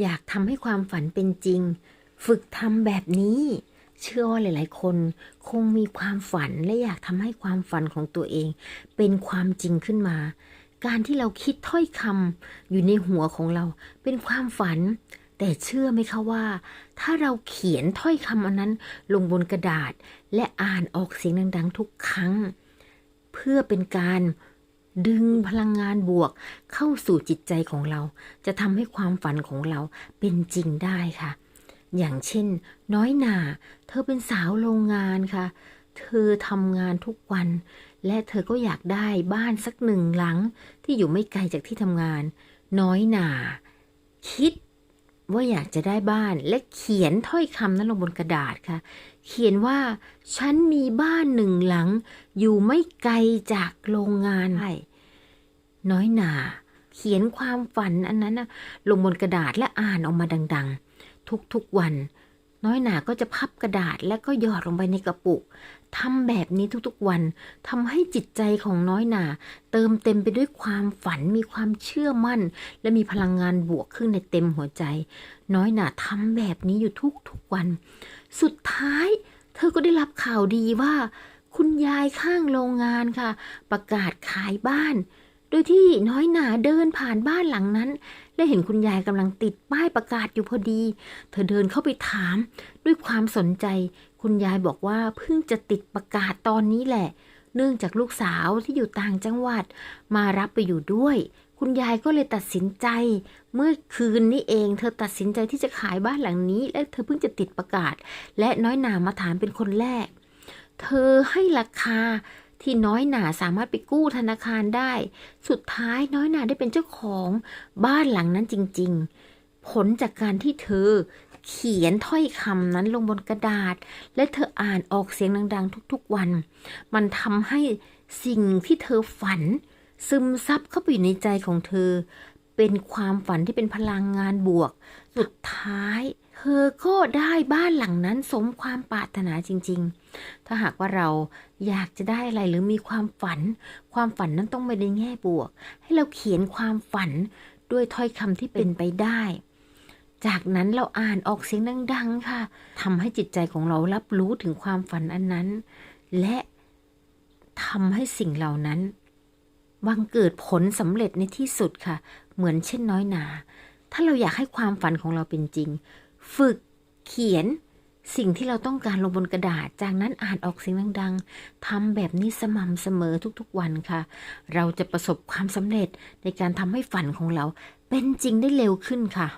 อยากทำให้ความฝันเป็นจริง ฝึกทำแบบนี้ เชื่อว่าหลาย ๆ คนคงมีความฝันและอยากทำให้ความฝันของตัวเอง เป็นความจริงขึ้นมา การที่เราคิดถ้อยคำอยู่ในหัวของเรา เป็นความฝัน แต่เชื่อไหมคะว่า ถ้าเราเขียนถ้อยคำอันนั้น ลงบนกระดาษ และอ่านออกเสียงดัง ๆ ทุกครั้ง เพื่อเป็นการ ดึงพลังงานบวกเข้าสู่จิตใจของเรา จะทำให้ความฝันของเราเป็นจริงได้ค่ะ อย่างเช่น น้อยหนาเธอเป็นสาวโรงงานค่ะ เธอทำงานทุกวัน และเธอก็อยากได้บ้านสักหนึ่งหลังที่อยู่ไม่ไกลจากที่ทำงาน น้อยหนาคิด ว่าอยากจะได้บ้านและเขียนถ้อยคำนั้นลงบนกระดาษค่ะ เขียนว่า ฉันมีบ้านหนึ่งหลัง อยู่ไม่ไกลจากโรงงานใช่น้อยหนา เขียนความฝันอันนั้นนะลงบนกระดาษและอ่านออกมาดัง ๆ ทุกๆวัน น้อยหนาก็จะพับกระดาษแล้วก็หยอดลงไปในกระปุกทำแบบนี้ทุกๆวันทำให้จิตใจของน้อยหนา เติมเต็มไปด้วยความฝันมีความเชื่อมั่น และมีพลังงานบวกขึ้นในเต็มหัวใจ น้อยหนาทำแบบนี้อยู่ทุกๆวัน สุดท้าย เธอก็ได้รับข่าวดีว่า คุณยายข้างโรงงานค่ะ ประกาศขายบ้าน โดยที่น้อยหนาเดินผ่านบ้านหลังนั้น และเห็นคุณยายกำลังติดป้ายประกาศอยู่พอดี เธอเดินเข้าไปถาม ด้วยความสนใจ คุณยายบอกว่าเพิ่งจะติดประกาศตอนนี้แหละ เนื่องจากลูกสาวที่อยู่ต่างจังหวัด มารับไปอยู่ด้วย คุณยายก็เลยตัดสินใจ เมื่อคืนนี้เอง เธอตัดสินใจที่จะขายบ้านหลังนี้ และเธอเพิ่งจะติดประกาศ และน้อยหนามาถามเป็นคนแรก เธอให้ราคา ที่น้อยหนาสามารถไปกู้ธนาคารได้ สุดท้ายน้อยหนาได้เป็นเจ้าของบ้านหลังนั้นจริง ๆ ผลจากการที่เธอเขียนถ้อยคำนั้นลงบนกระดาษ และเธออ่านออกเสียงดัง ๆ ทุกๆวัน มันทำให้สิ่งที่เธอฝัน ซึมซับเข้าไปอยู่ในใจของเธอ เป็นความฝันที่เป็นพลังงานบวก สุดท้าย เธอก็ได้บ้านหลังนั้นสมความปรารถนาจริง ๆ ถ้าหากว่าเราอยากจะได้อะไรหรือมีความฝัน ความฝันนั้นต้องไปในแง่บวก ให้เราเขียนความฝันด้วยถ้อยคำที่เป็นไปได้ จากนั้นเราอ่านออกเสียงดัง ๆ ค่ะทำให้จิตใจของเรารับรู้ถึงความฝันอันนั้น และทำให้สิ่งเหล่านั้นบังเกิดผลสำเร็จในที่สุดค่ะ เหมือนเช่นน้อยหนา ถ้าเราอยากให้ความฝันของเราเป็นจริง ฝึกเขียนสิ่งที่เราต้องการลงบนกระดาษ จากนั้นอ่านออกเสียงดังๆทำแบบนี้สม่ำเสมอทุกๆวันค่ะ เราจะประสบความสำเร็จในการทำให้ฝันของเราเป็นจริงได้เร็วขึ้นค่ะ